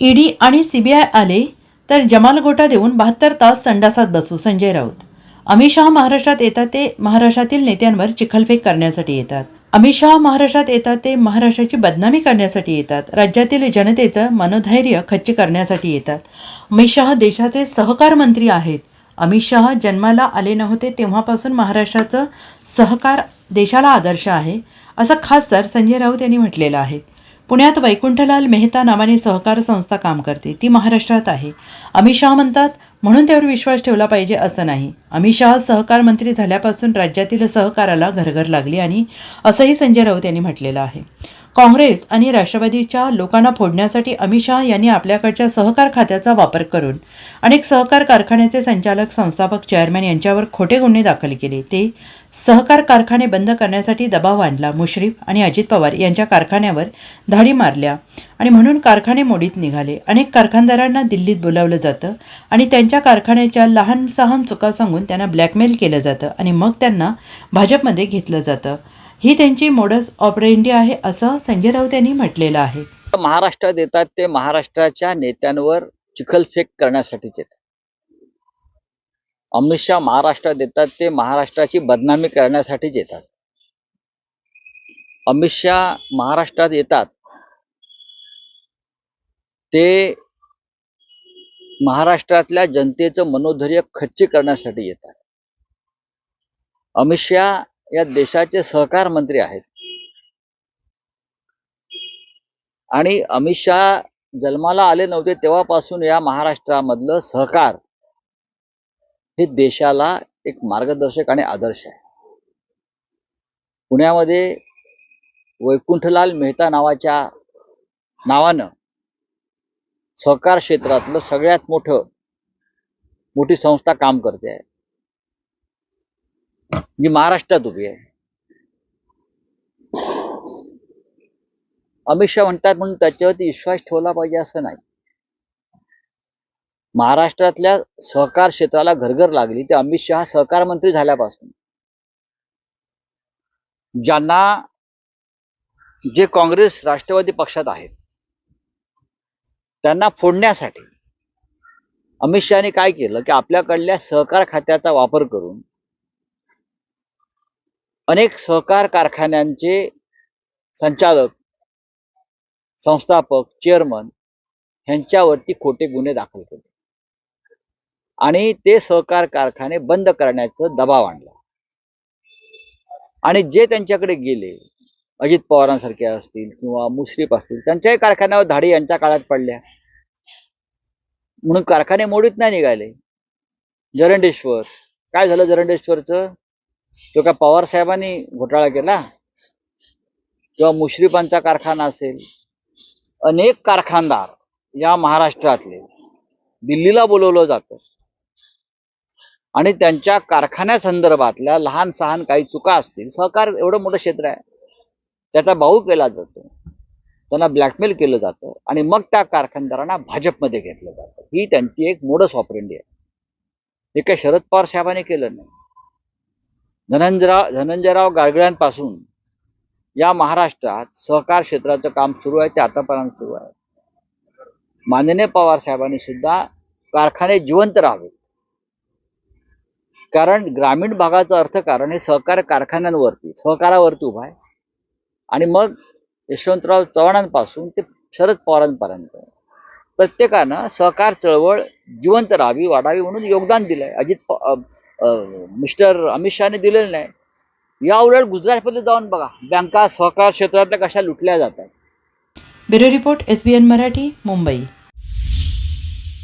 ED आणि CBI आले तर जमाल गोटा देऊन बहात्तर तास संडासात बसू संजय राऊत. अमित शहा महाराष्ट्रात येतात ते महाराष्ट्रातील नेत्यांवर चिखलफेक करण्यासाठी येतात. अमित शहा महाराष्ट्रात येतात ते महाराष्ट्राची बदनामी करण्यासाठी येतात. राज्यातील जनतेचं मनोधैर्य खच्ची करण्यासाठी येतात. अमित शहा देशाचे सहकार मंत्री आहेत. अमित शहा जन्माला आले नव्हते तेव्हापासून महाराष्ट्राचं सहकार देशाला आदर्श आहे असं खासदार संजय राऊत यांनी म्हटलेलं आहे. पुण्यात वैकुंठलाल मेहता नावाने सहकार संस्था काम करते. ती महाराष्ट्रात आहे. अमित शहा म्हणतात म्हणून त्यावर विश्वास ठेवला पाहिजे असं नाही. अमित शहा सहकार मंत्री झाल्यापासून राज्यातील सहकाराला घरघर लागली आणि असंही संजय राऊत यांनी म्हटलेलं आहे. काँग्रेस आणि राष्ट्रवादीच्या लोकांना फोडण्यासाठी अमित शहा यांनी आपल्याकडच्या सहकार खात्याचा वापर करून अनेक सहकार कारखान्याचे संचालक संस्थापक चेअरमॅन यांच्यावर खोटे गुन्हे दाखल केले. ते सहकार कारखाने बंद करण्यासाठी दबाव आणला. मुश्रीफ आणि अजित पवार यांच्या कारखान्यावर धाडी मारल्या आणि म्हणून कारखाने मोडीत निघाले. अनेक कारखानदारांना दिल्लीत बोलावलं जातं आणि त्यांच्या कारखान्याच्या लहान सहान चुका सांगून त्यांना ब्लॅकमेल केलं जातं आणि मग त्यांना भाजपमध्ये घेतलं जातं. ही त्यांची मोडस ऑपरेंडी आहे असं संजय राऊत यांनी म्हटलेलं आहे. महाराष्ट्रात येतात ते महाराष्ट्राच्या नेत्यांवर चिखलफेक करण्यासाठीच येतात. अमित शहा महाराष्ट्रात येतात ते महाराष्ट्राची बदनामी करण्यासाठीच येतात. अमित शहा महाराष्ट्रात येतात ते महाराष्ट्रातल्या जनतेचं मनोधैर्य खच्ची करण्यासाठी येतात. अमित शहा या देशाचे सहकार मंत्री आहेत. आणि अमित शहा जन्माला आले नव्हते तेव्हापासून या महाराष्ट्रामधलं सहकार हे देशाला एक मार्गदर्शक आणि आदर्श आहे. पुण्यामध्ये वैकुंठलाल मेहता नावाच्या नावानं सहकार क्षेत्रातलं सगळ्यात मोठं मोठी संस्था काम करते आहे. जी महाराष्ट्रात उभी आहे. अमित शहा म्हणतात म्हणून त्याच्यावरती विश्वास ठेवला पाहिजे असं नाही. महाराष्ट्रातल्या सहकार क्षेत्राला घरघर लागली ते अमित शहा सहकार मंत्री झाल्यापासून. ज्यांना जे काँग्रेस राष्ट्रवादी पक्षात आहेत त्यांना फोडण्यासाठी अमित शहाने काय केलं की आपल्याकडल्या सहकार खात्याचा वापर करून अनेक सहकार कारखान्यांचे संचालक संस्थापक चेअरमन ह्यांच्यावरती खोटे गुन्हे दाखल केले. आणि ते सहकार कारखाने बंद करण्याचा दबाव आणला. आणि जे त्यांच्याकडे गेले अजित पवारांसारखे असतील किंवा मुश्रीफ असतील त्यांच्याही कारखान्यावर धाडी यांच्या काळात पडल्या. म्हणून कारखाने मोडीत नाही निघाले. जरंडेश्वर काय झालं जरंडेश्वरचं? तो का पवार साहेबांनी घोटाळा केला किंवा मुश्रीफांचा कारखाना असेल अनेक कारखानदार या महाराष्ट्रातले दिल्लीला बोलवलं जातं. आणि त्यांच्या कारखान्यासंदर्भातल्या लहान सहान काही चुका असतील सहकार एवढं मोठं क्षेत्र आहे त्याचा भाऊ केला जातो त्यांना ब्लॅकमेल केलं जातं आणि मग त्या कारखानदारांना भाजपमध्ये घेतलं जातं. ही त्यांची एक मोडस ऑपरेंडी आहे. हे काही शरद पवार साहेबांनी केलं नाही. धनंजराव धनंजयराव गाडगळ्यांपासून या महाराष्ट्रात सहकार क्षेत्राचं काम सुरू आहे ते आतापर्यंत सुरू आहे. माननीय पवार साहेबांनी सुद्धा कारखाने जिवंत राहावे. कारण ग्रामीण भागाचं अर्थकारण हे सहकार कारखान्यांवरती सहकारावरती उभं आहे. आणि मग यशवंतराव चव्हाणांपासून ते शरद पवारांपर्यंत. प्रत्येकानं सहकार चळवळ जिवंत राहावी वाढावी म्हणून योगदान दिलंय. अजित मिस्टर अमित शहाने दिलेलं नाही. या उलट गुजरातमध्ये जाऊन बघा. बँका सहकार क्षेत्रातल्या कशा लुटल्या जातात. Bureau report S B N Marathi Mumbai.